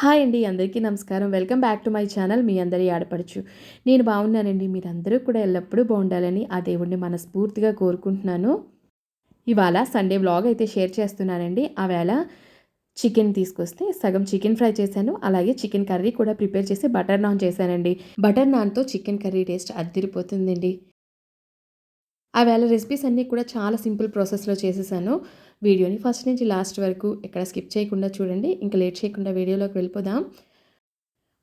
Hi అండి అందరికీ నమస్కారం. Welcome back to my channel. మీ అందరి ఆడపడుచు నేను బాగున్నానండి. మీరందరూ కూడా ఎల్లప్పుడూ బాగుండాలని ఆ దేవుణ్ణి మనస్ఫూర్తిగా కోరుకుంటున్నాను. ఇవాళ సండే వ్లాగ్ అయితే షేర్ చేస్తున్నానండి. ఆవేళ చికెన్ తీసుకొస్తే సగం చికెన్ ఫ్రై చేశాను. అలాగే చికెన్ కర్రీ కూడా ప్రిపేర్ చేసి బటర్ నాన్ చేశానండి. బటర్ నాన్తో చికెన్ కర్రీ టేస్ట్ అద్దిరిపోతుందండి. ఆవేళ రెసిపీస్ అన్నీ కూడా చాలా సింపుల్ ప్రాసెస్లో చేసేసాను. వీడియోని ఫస్ట్ నుంచి లాస్ట్ వరకు ఎక్కడ స్కిప్ చేయకుండా చూడండి. ఇంకా లేట్ చేయకుండా వీడియోలోకి వెళ్ళిపోదాం.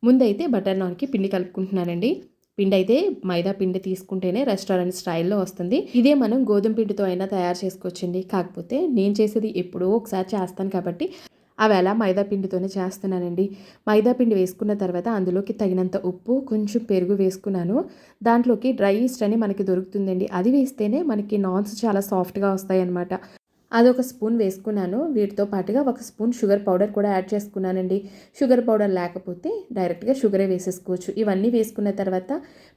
ముందైతే బటర్ నాన్కి పిండి కలుపుకుంటున్నానండి. పిండి అయితే మైదా పిండి తీసుకుంటేనే రెస్టారెంట్ స్టైల్లో వస్తుంది. ఇదే మనం గోధుమ పిండితో అయినా తయారు చేసుకోవచ్చండి. కాకపోతే నేను చేసేది ఎప్పుడో ఒకసారి చేస్తాను కాబట్టి అవేళ మైదా పిండితోనే చేస్తున్నానండి. మైదా పిండి వేసుకున్న తర్వాత అందులోకి తగినంత ఉప్పు కొంచెం పెరుగు వేసుకున్నాను. దాంట్లోకి డ్రై ఈస్ట్ అని మనకి దొరుకుతుందండి. అది వేస్తేనే మనకి నాన్స్ చాలా సాఫ్ట్గా వస్తాయి అన్నమాట అదొక స్పూన్ వేసుకున్నాను. వీటితో పాటుగా ఒక స్పూన్ షుగర్ పౌడర్ కూడా యాడ్ చేసుకున్నానండి. షుగర్ పౌడర్ లేకపోతే డైరెక్ట్గా షుగరే వేసేసుకోవచ్చు. ఇవన్నీ వేసుకున్న తర్వాత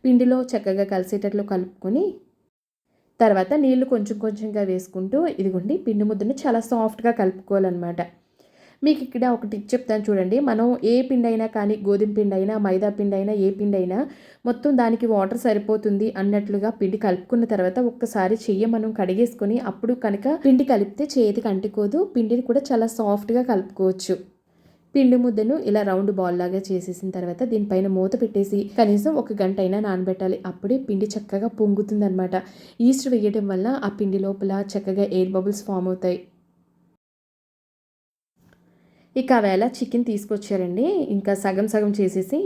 పిండిలో చక్కగా కలిసేటట్లు కలుపుకొని తర్వాత నీళ్ళు కొంచెం కొంచెంగా వేసుకుంటూ ఇదిగోండి పిండి ముద్దను చాలా సాఫ్ట్గా కలుపుకోవాలన్నమాట. మీకు ఇక్కడ ఒక టిప్ చెప్తాను చూడండి. మనం ఏ పిండి అయినా కానీ గోధుమ పిండి అయినా మైదా పిండి అయినా ఏ పిండి అయినా మొత్తం దానికి వాటర్ సరిపోతుంది అన్నట్లుగా పిండి కలుపుకున్న తర్వాత ఒక్కసారి చెయ్యి మనం కడిగేసుకొని అప్పుడు కనుక పిండి కలిపితే చేతికి అంటుకోదు. పిండిని కూడా చాలా సాఫ్ట్గా కలుపుకోవచ్చు. పిండి ముద్దను ఇలా రౌండ్ బాల్ లాగా చేసేసిన తర్వాత దీనిపైన మూత పెట్టేసి కనీసం ఒక గంట అయినా నానబెట్టాలి. అప్పుడే పిండి చక్కగా పొంగుతుందనమాట ఈస్ట్ వేయడం వల్ల ఆ పిండి లోపల చక్కగా ఎయిర్ బబుల్స్ ఫామ్ అవుతాయి. ఇక వేళ చికెన్ తీసుకొచ్చారండి. ఇంకా సగం సగం చేసేసి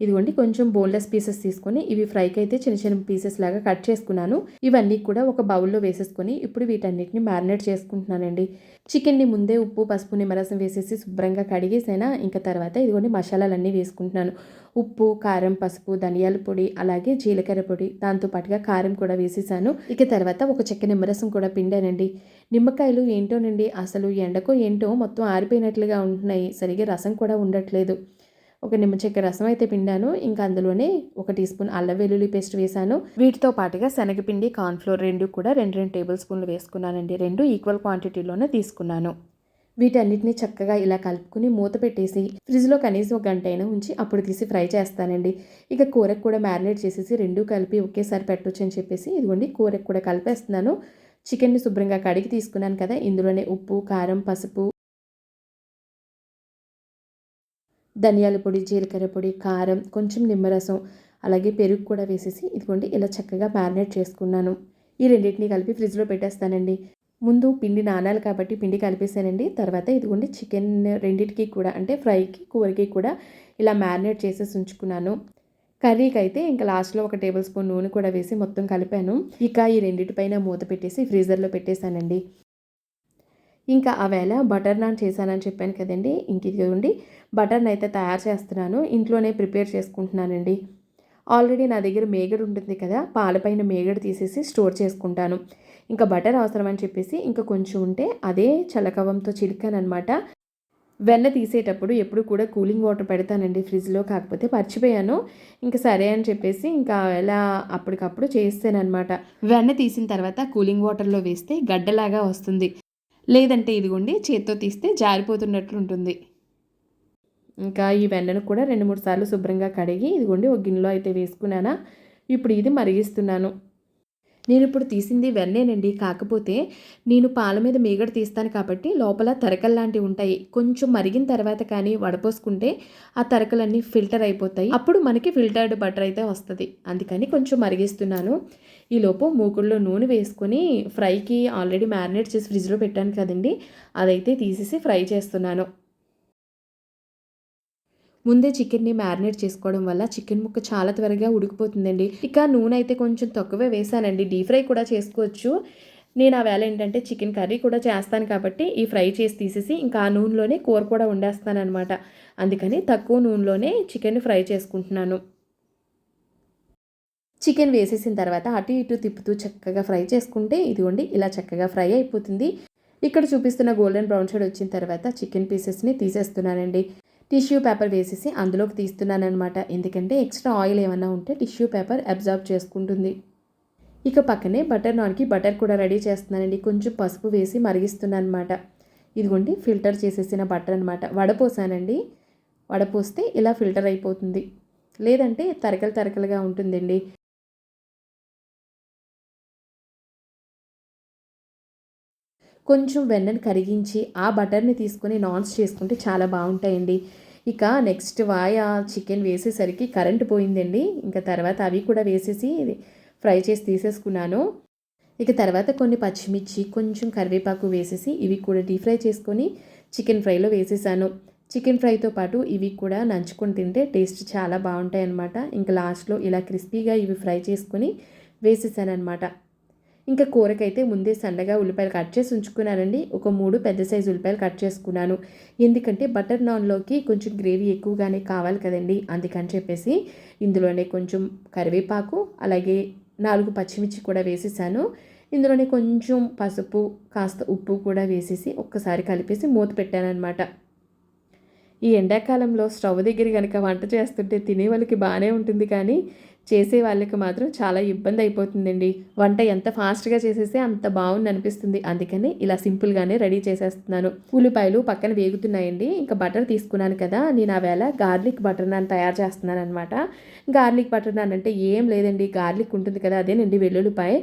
ఇదిగోండి కొంచెం బోన్లెస్ పీసెస్ తీసుకొని ఇవి ఫ్రైకి అయితే చిన్న చిన్న పీసెస్ లాగా కట్ చేసుకున్నాను. ఇవన్నీ కూడా ఒక బౌల్లో వేసేసుకొని ఇప్పుడు వీటన్నిటిని మ్యారినేట్ చేసుకుంటున్నానండి. చికెన్ని ముందే ఉప్పు పసుపు నిమ్మరసం వేసేసి శుభ్రంగా కడిగేసైనా ఇంకా తర్వాత ఇదిగోండి మసాలాలన్నీ వేసుకుంటున్నాను. ఉప్పు కారం పసుపు ధనియాల పొడి అలాగే జీలకర్ర పొడి దాంతో పాటుగా కారం కూడా వేసేసాను. ఇక తర్వాత ఒక చెక్క నిమ్మరసం కూడా పిండానండి. నిమ్మకాయలు ఏంటోనండి అసలు ఎండకో ఏంటో మొత్తం ఆరిపోయినట్లుగా ఉంటున్నాయి. సరిగా రసం కూడా ఉండట్లేదు. ఒక నిమ్మ చెక్క రసం అయితే పిండాను. ఇంకా అందులోనే ఒక టీ స్పూన్ అల్లం వెల్లుల్లి పేస్ట్ వేసాను. వీటితో పాటుగా శనగపిండి కార్న్ఫ్లోర్ రెండు కూడా రెండు రెండు టేబుల్ స్పూన్లు వేసుకున్నానండి. రెండు ఈక్వల్ క్వాంటిటీలోనే తీసుకున్నాను. వీటన్నిటిని చక్కగా ఇలా కలుపుకుని మూత పెట్టేసి ఫ్రిడ్జ్లో కనీసం ఒక గంట అయినా ఉంచి అప్పుడు తీసి ఫ్రై చేస్తానండి. ఇక కూరకు కూడా మ్యారినేట్ చేసేసి రెండు కలిపి ఒకేసారి పెట్టొచ్చు అని చెప్పేసి ఇదిగోండి కూరకు కూడా కలిపేస్తున్నాను. చికెన్ని శుభ్రంగా కడిగి తీసుకున్నాను కదా ఇందులోనే ఉప్పు కారం పసుపు ధనియాల పొడి జీలకర్ర పొడి కారం కొంచెం నిమ్మరసం అలాగే పెరుగు కూడా వేసేసి ఇదిగోండి ఇలా చక్కగా మ్యారినేట్ చేసుకున్నాను. ఈ రెండింటిని కలిపి ఫ్రిడ్జ్లో పెట్టేస్తానండి. ముందు పిండి నానాలి కాబట్టి పిండి కలిపేసానండి. తర్వాత ఇదిగోండి చికెన్ రెండింటికి కూడా అంటే ఫ్రైకి కూరకి కూడా ఇలా మ్యారినేట్ చేసేసి ఉంచుకున్నాను. కర్రీకి అయితే ఇంకా లాస్ట్లో ఒక టేబుల్ స్పూన్ నూనె కూడా వేసి మొత్తం కలిపాను. ఇక ఈ రెండింటిపైన మూత పెట్టేసి ఫ్రీజర్లో పెట్టేశానండి. ఇంకా ఆ వేళ బటర్ నాన్ చేశానని చెప్పాను కదండి. ఇంక ఇదిగోండి బటర్ని అయితే తయారు చేస్తున్నాను. ఇంట్లోనే ప్రిపేర్ చేసుకుంటున్నానండి. ఆల్రెడీ నా దగ్గర మేగడు ఉంటుంది కదా పాలపైన మేగడ తీసేసి స్టోర్ చేసుకుంటాను. ఇంకా బటర్ అవసరం అని చెప్పేసి ఇంకా కొంచెం ఉంటే అదే చలకవంతో చిలికానమాట వెన్న తీసేటప్పుడు ఎప్పుడు కూడా కూలింగ్ వాటర్ పెడతానండి ఫ్రిడ్జ్లో కాకపోతే మర్చిపోయాను. ఇంకా సరే అని చెప్పేసి ఇంకా ఎలా అప్పటికప్పుడు చేస్తానమాట వెన్న తీసిన తర్వాత కూలింగ్ వాటర్లో వేస్తే గడ్డలాగా వస్తుంది. లేదంటే ఇదిగోండి చేత్తో తీస్తే జారిపోతున్నట్లు ఉంటుంది. ఇంకా ఈ వెన్నను కూడా రెండు మూడు సార్లు శుభ్రంగా కడిగి ఇదిగోండి ఒక గిన్నెలో అయితే వేసుకున్నానా. ఇప్పుడు ఇది మరిగిస్తున్నాను. నేను ఇప్పుడు తీసింది వెన్నేనండి. కాకపోతే నేను పాల మీద మీగడ తీస్తాను కాబట్టి లోపల తరకలు లాంటివి ఉంటాయి. కొంచెం మరిగిన తర్వాత కానీ వడపోసుకుంటే ఆ తరకలన్నీ ఫిల్టర్ అయిపోతాయి. అప్పుడు మనకి ఫిల్టర్డ్ బటర్ అయితే వస్తుంది. అందుకని కొంచెం మరిగిస్తున్నాను. ఈలోపు మూకుడులో నూనె వేసుకొని ఫ్రైకి ఆల్రెడీ మ్యారినేట్ చేసి ఫ్రిడ్జ్లో పెట్టాను కదండి. అదైతే తీసేసి ఫ్రై చేస్తున్నాను. ముందే చికెన్ని మ్యారినేట్ చేసుకోవడం వల్ల చికెన్ ముక్క చాలా త్వరగా ఉడికిపోతుందండి. ఇక నూనె అయితే కొంచెం తక్కువే వేసానండి. డీప్ ఫ్రై కూడా చేసుకోవచ్చు. నేను ఆ వేళ ఏంటంటే చికెన్ కర్రీ కూడా చేస్తాను కాబట్టి ఈ ఫ్రై చేసి తీసేసి ఇంకా ఆ నూనెలోనే కూర కూడా వండేస్తాను అనమాట అందుకని తక్కువ నూనెలోనే చికెన్ ఫ్రై చేసుకుంటున్నాను. చికెన్ వేసేసిన తర్వాత అటు ఇటు తిప్పుతూ చక్కగా ఫ్రై చేసుకుంటే ఇదిగోండి ఇలా చక్కగా ఫ్రై అయిపోతుంది. ఇక్కడ చూపిస్తున్న గోల్డెన్ బ్రౌన్ షేడ్ వచ్చిన తర్వాత చికెన్ పీసెస్ని తీసేస్తున్నానండి. టిష్యూ పేపర్ వేసేసి అందులోకి తీస్తున్నాను అనమాట ఎందుకంటే ఎక్స్ట్రా ఆయిల్ ఏమన్నా ఉంటే టిష్యూ పేపర్ అబ్జర్వ్ చేసుకుంటుంది. ఇక పక్కనే బటర్ నాన్కి బటర్ కూడా రెడీ చేస్తున్నానండి. కొంచెం పసుపు వేసి మరిగిస్తున్నాను అనమాట ఇదిగోండి ఫిల్టర్ చేసేసిన బటర్ అనమాట వడపోసానండి. వడపోస్తే ఇలా ఫిల్టర్ అయిపోతుంది. లేదంటే తరకలు తరకలుగా ఉంటుందండి. కొంచెం వెన్నను కరిగించి ఆ బటర్ని తీసుకొని నాన్స్ చేసుకుంటే చాలా బాగుంటాయండి. ఇక నెక్స్ట్ వాయ చికెన్ వేసేసరికి కరెంట్ పోయిందండి. ఇంకా తర్వాత అవి కూడా వేసేసి ఫ్రై చేసి తీసేసుకున్నాను. ఇక తర్వాత కొన్ని పచ్చిమిర్చి కొంచెం కరివేపాకు వేసేసి ఇవి కూడా డీప్ ఫ్రై చేసుకొని చికెన్ ఫ్రైలో వేసేసాను. చికెన్ ఫ్రైతో పాటు ఇవి కూడా నంచుకొని తింటే టేస్ట్ చాలా బాగుంటాయి అన్నమాట ఇంకా లాస్ట్లో ఇలా క్రిస్పీగా ఇవి ఫ్రై చేసుకొని వేసేసాను అనమాట ఇంకా కూరకైతే ముందే సన్నగా ఉల్లిపాయలు కట్ చేసి ఉంచుకున్నానండి. ఒక మూడు పెద్ద సైజు ఉల్లిపాయలు కట్ చేసుకున్నాను. ఎందుకంటే బటర్ నాన్లోకి కొంచెం గ్రేవీ ఎక్కువగానే కావాలి కదండి. అందుకని చెప్పేసి ఇందులోనే కొంచెం కరివేపాకు అలాగే నాలుగు పచ్చిమిర్చి కూడా వేసేసాను. ఇందులోనే కొంచెం పసుపు కాస్త ఉప్పు కూడా వేసేసి ఒక్కసారి కలిపేసి మూత పెట్టాను అనమాట ఈ ఎండాకాలంలో స్టవ్ దగ్గర కనుక వంట చేస్తుంటే తినే వాళ్ళకి బాగానే ఉంటుంది కానీ చేసే వాళ్ళకి మాత్రం చాలా ఇబ్బంది అయిపోతుందండి. వంట ఎంత ఫాస్ట్గా చేసేస్తే అంత బాగుంది అనిపిస్తుంది. అందుకని ఇలా సింపుల్గానే రెడీ చేసేస్తున్నాను. ఉల్లిపాయలు పక్కన వేగుతున్నాయండి. ఇంకా బటర్ తీసుకున్నాను కదా నేను ఆ వేళ గార్లిక్ బటర్ నాన్ తయారు చేస్తున్నాను అనమాట గార్లిక్ బటర్ నాన్ అంటే ఏం లేదండి. గార్లిక్ ఉంటుంది కదా అదేనండి వెల్లుల్లిపాయ.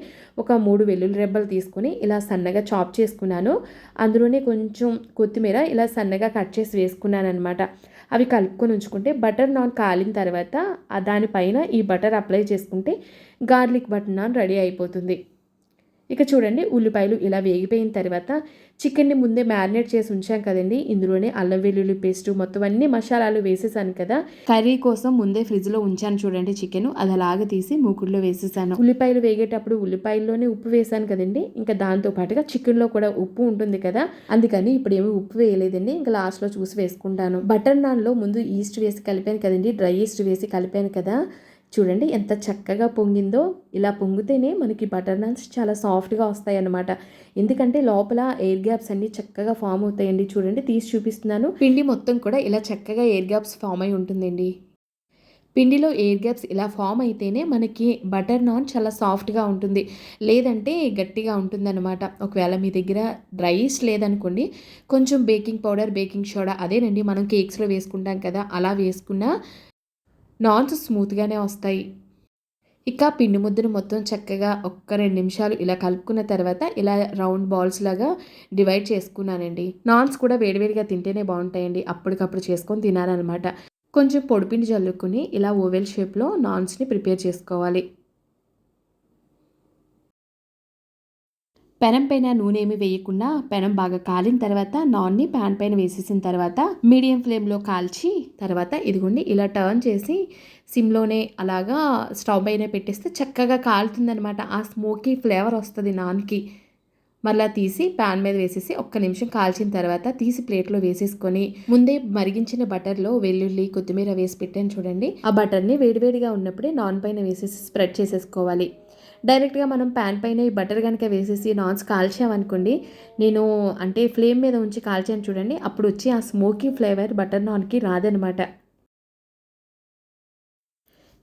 ఒక మూడు వెల్లుల్లి రెబ్బలు తీసుకుని ఇలా సన్నగా చాప్ చేసుకున్నాను. అందులోనే కొంచెం కొత్తిమీర ఇలా సన్నగా కట్ చేసి వేసుకున్నాను అనమాట అవి కలుపుకొని ఉంచుకుంటే బటర్ నాన్ కాలిన తర్వాత దానిపైన ఈ బటర్ అప్లై చేసుకుంటే గార్లిక్ బటర్ నాన్ రెడీ అయిపోతుంది. ఇక చూడండి ఉల్లిపాయలు ఇలా వేగిపోయిన తర్వాత చికెన్ని ముందే మ్యారినేట్ చేసి ఉంచాం కదండి. ఇందులోనే అల్లం వెల్లుల్లి పేస్ట్ మొత్తం అన్ని మసాలాలు వేసేసాను కదా. కర్రీ కోసం ముందే ఫ్రిడ్జ్లో ఉంచాను చూడండి చికెన్. అది అలాగే తీసి మూకుడులో వేసేసాను. ఉల్లిపాయలు వేగేటప్పుడు ఉల్లిపాయల్లోనే ఉప్పు వేసాను కదండి. ఇంకా దాంతో పాటుగా చికెన్లో కూడా ఉప్పు ఉంటుంది కదా. అందుకని ఇప్పుడు ఏమి ఉప్పు వేయలేదండి. ఇంకా లాస్ట్లో చూసి వేసుకుంటాను. బటర్ నాన్లో ముందు ఈస్ట్ వేసి కలిపాను కదండి. డ్రై ఈస్ట్ వేసి కలిపాను కదా. చూడండి ఎంత చక్కగా పొంగిందో. ఇలా పొంగితేనే మనకి బటర్ నాన్స్ చాలా సాఫ్ట్గా వస్తాయన్నమాట. ఎందుకంటే లోపల ఎయిర్ గ్యాప్స్ అన్నీ చక్కగా ఫామ్ అవుతాయండి. చూడండి తీసి చూపిస్తున్నాను. పిండి మొత్తం కూడా ఇలా చక్కగా ఎయిర్ గ్యాప్స్ ఫామ్ అయి ఉంటుందండి. పిండిలో ఎయిర్ గ్యాప్స్ ఇలా ఫామ్ అయితేనే మనకి బటర్ నాన్ చాలా సాఫ్ట్గా ఉంటుంది. లేదంటే గట్టిగా ఉంటుందన్నమాట. ఒకవేళ మీ దగ్గర రైస్ లేదనుకోండి కొంచెం బేకింగ్ పౌడర్ బేకింగ్ సోడా అదేనండి మనం కేక్స్లో వేసుకుంటాం కదా అలా వేసుకున్న నాన్స్ స్మూత్గానే వస్తాయి. ఇక పిండి ముద్దను మొత్తం చక్కగా ఒక్క రెండు నిమిషాలు ఇలా కలుపుకున్న తర్వాత ఇలా రౌండ్ బాల్స్ లాగా డివైడ్ చేసుకున్నానండి. నాన్స్ కూడా వేడివేడిగా తింటేనే బాగుంటాయండి. అప్పటికప్పుడు చేసుకొని తినాలన్నమాట. కొంచెం పొడిపిండి చల్లుకుని ఇలా ఓవెల్ షేప్లో నాన్స్ని ప్రిపేర్ చేసుకోవాలి. పెనం పైన నూనె ఏమి వేయకుండా పెనం బాగా కాలిన తర్వాత నాన్ని ప్యాన్ పైన వేసేసిన తర్వాత మీడియం ఫ్లేమ్లో కాల్చి తర్వాత ఇదిగోండి ఇలా టర్న్ చేసి సిమ్లోనే అలాగా స్టవ్ పైన పెట్టేస్తే చక్కగా కాలుతుందనమాట ఆ స్మోకీ ఫ్లేవర్ వస్తుంది నాన్కి. మళ్ళీ తీసి ప్యాన్ మీద వేసేసి ఒక్క నిమిషం కాల్చిన తర్వాత తీసి ప్లేట్లో వేసేసుకొని ముందే మరిగించిన బటర్లో వెల్లుల్లి కొత్తిమీర వేసి పెట్టాను చూడండి. ఆ బటర్ని వేడివేడిగా ఉన్నప్పుడే నాన్ పైన వేసేసి స్ప్రెడ్ చేసేసుకోవాలి. డైరెక్ట్గా మనం ప్యాన్ పైన ఈ బటర్ కనుక వేసేసి నాన్స్ కాల్చామనుకోండి నేను అంటే ఫ్లేమ్ మీద ఉంచి కాల్చాను చూడండి అప్పుడు వచ్చి ఆ స్మోకీ ఫ్లేవర్ బటర్ నాన్కి రాదనమాట.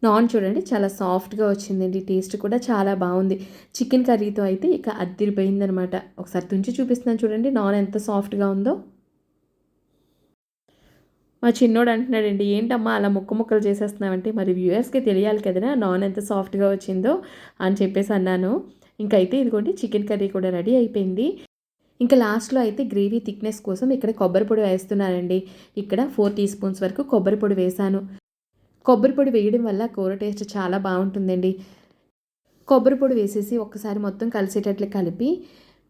నాన్ చూడండి చాలా సాఫ్ట్గా వచ్చిందండి టేస్ట్ కూడా చాలా బాగుంది. చికెన్ కర్రీతో అయితే ఇక అద్దిరిపోయిందనమాట. ఒకసారి తుంచి చూపిస్తున్నాను చూడండి నాన్ ఎంత సాఫ్ట్గా ఉందో. మా చిన్నోడు అంటున్నాడండి ఏంటమ్మా అలా ముక్క ముక్కలు చేసేస్తున్నావంటే మరి వ్యూయర్స్కి తెలియాలి కదనా నాన్ ఎంత సాఫ్ట్గా వచ్చిందో అని చెప్పేసి అన్నాను. ఇంకైతే ఇదిగోండి చికెన్ కర్రీ కూడా రెడీ అయిపోయింది. ఇంకా లాస్ట్లో అయితే గ్రేవీ థిక్నెస్ కోసం ఇక్కడ కొబ్బరి పొడి వేస్తున్నానండి. ఇక్కడ ఫోర్ టీ స్పూన్స్ వరకు కొబ్బరి పొడి వేశాను. కొబ్బరి పొడి వేయడం వల్ల కూర టేస్ట్ చాలా బాగుంటుందండి. కొబ్బరి పొడి వేసేసి ఒక్కసారి మొత్తం కలిసేటట్లు కలిపి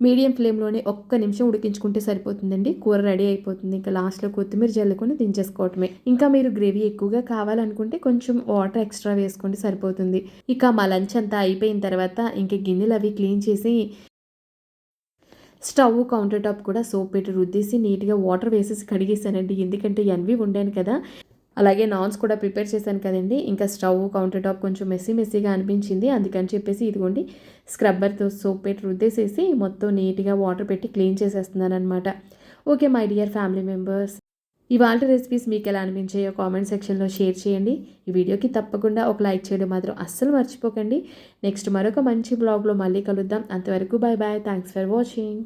మీడియం ఫ్లేమ్లోనే ఒక్క నిమిషం ఉడికించుకుంటే సరిపోతుందండి. కూర రెడీ అయిపోతుంది. ఇంకా లాస్ట్లో కొత్తిమీర జల్లుకొని దించేసుకోవటమే. ఇంకా మీరు గ్రేవీ ఎక్కువగా కావాలనుకుంటే కొంచెం వాటర్ ఎక్స్ట్రా వేసుకుంటే సరిపోతుంది. ఇక మా లంచ్ అంతా అయిపోయిన తర్వాత ఇంకా గిన్నెలు అవి క్లీన్ చేసి స్టవ్ కౌంటర్ టాప్ కూడా సోప్ పెట్టి రుద్దేసి నీట్గా వాటర్ వేసేసి కడిగేసానండి ఎందుకంటే ఎన్వి ఉండాను కదా. అలాగే నాన్స్ కూడా ప్రిపేర్ చేశాను కదండి. ఇంకా స్టవ్ కౌంటర్ టాప్ కొంచెం మెస్సీ మెస్సీగా అనిపించింది. అందుకని చెప్పేసి ఇదిగోండి స్క్రబ్బర్తో సోప్ పెట్టి రుద్దేసేసి మొత్తం నీట్గా వాటర్ పెట్టి క్లీన్ చేసేస్తున్నాను అనమాట okay my dear family members. ఇవాళ రెసిపీస్ మీకు ఎలా అనిపించాయో కామెంట్ సెక్షన్లో షేర్ చేయండి. ఈ వీడియోకి తప్పకుండా ఒక లైక్ చేయడం మాత్రం అస్సలు మర్చిపోకండి. నెక్స్ట్ మరొక మంచి బ్లాగ్లో మళ్ళీ కలుద్దాం. అంతవరకు bye bye thanks for watching.